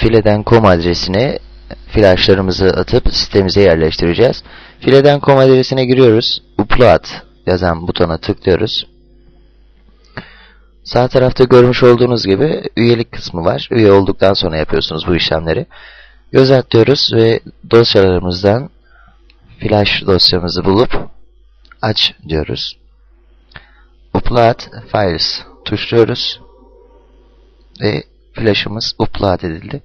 fileden.com adresine flashlarımızı atıp sitemize yerleştireceğiz. Fileden.com adresine giriyoruz. Upload yazan butona tıklıyoruz. Sağ tarafta görmüş olduğunuz gibi üyelik kısmı var. Üye olduktan sonra yapıyorsunuz bu işlemleri. Göz atıyoruz ve dosyalarımızdan flash dosyamızı bulup aç diyoruz. Upload Files tuşluyoruz ve flash'ımız upload edildi.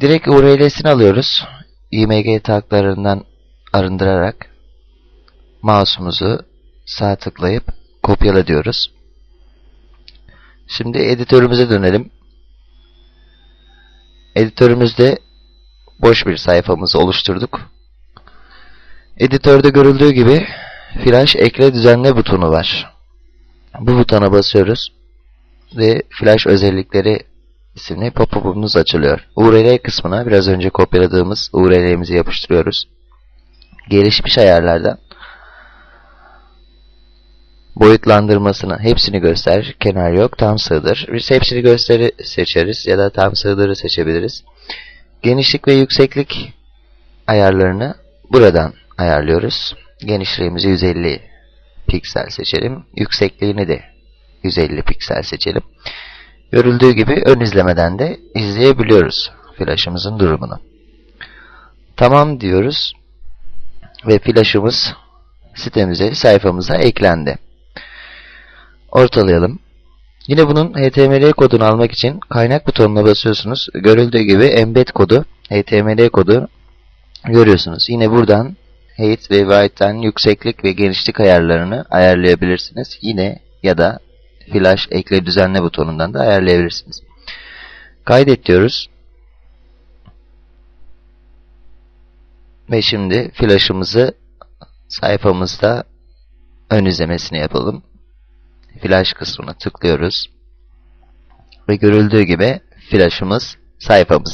Direkt URL'sini alıyoruz. IMG taglarından arındırarak mouse'umuzu sağ tıklayıp kopyala diyoruz. Şimdi editörümüze dönelim. Editörümüzde boş bir sayfamızı oluşturduk. Editörde görüldüğü gibi flash ekle düzenle butonu var. Bu butona basıyoruz ve flash özellikleri isimli pop-up'umuz açılıyor. URL kısmına biraz önce kopyaladığımız URL'imizi yapıştırıyoruz. Gelişmiş ayarlardan boyutlandırmasını hepsini göster. Kenar yok. Tam sığdır. Biz hepsini gösteri seçeriz ya da tam sığdırı seçebiliriz. Genişlik ve yükseklik ayarlarını buradan ayarlıyoruz. Genişliğimizi 150 piksel seçelim. Yüksekliğini de 150 piksel seçelim. Görüldüğü gibi ön izlemeden de izleyebiliyoruz flashımızın durumunu. Tamam diyoruz ve flashımız sitemize, sayfamıza eklendi. Ortalayalım. Yine bunun HTML kodunu almak için kaynak butonuna basıyorsunuz. Görüldüğü gibi embed kodu, HTML kodu görüyorsunuz. Yine buradan height ve width'ten yükseklik ve genişlik ayarlarını ayarlayabilirsiniz. Yine ya da flash ekle düzenle butonundan da ayarlayabilirsiniz. Kaydet diyoruz. Ve şimdi flash'ımızı sayfamızda ön izlemesini yapalım. Flash kısmına tıklıyoruz. Ve görüldüğü gibi flash'ımız sayfamızda.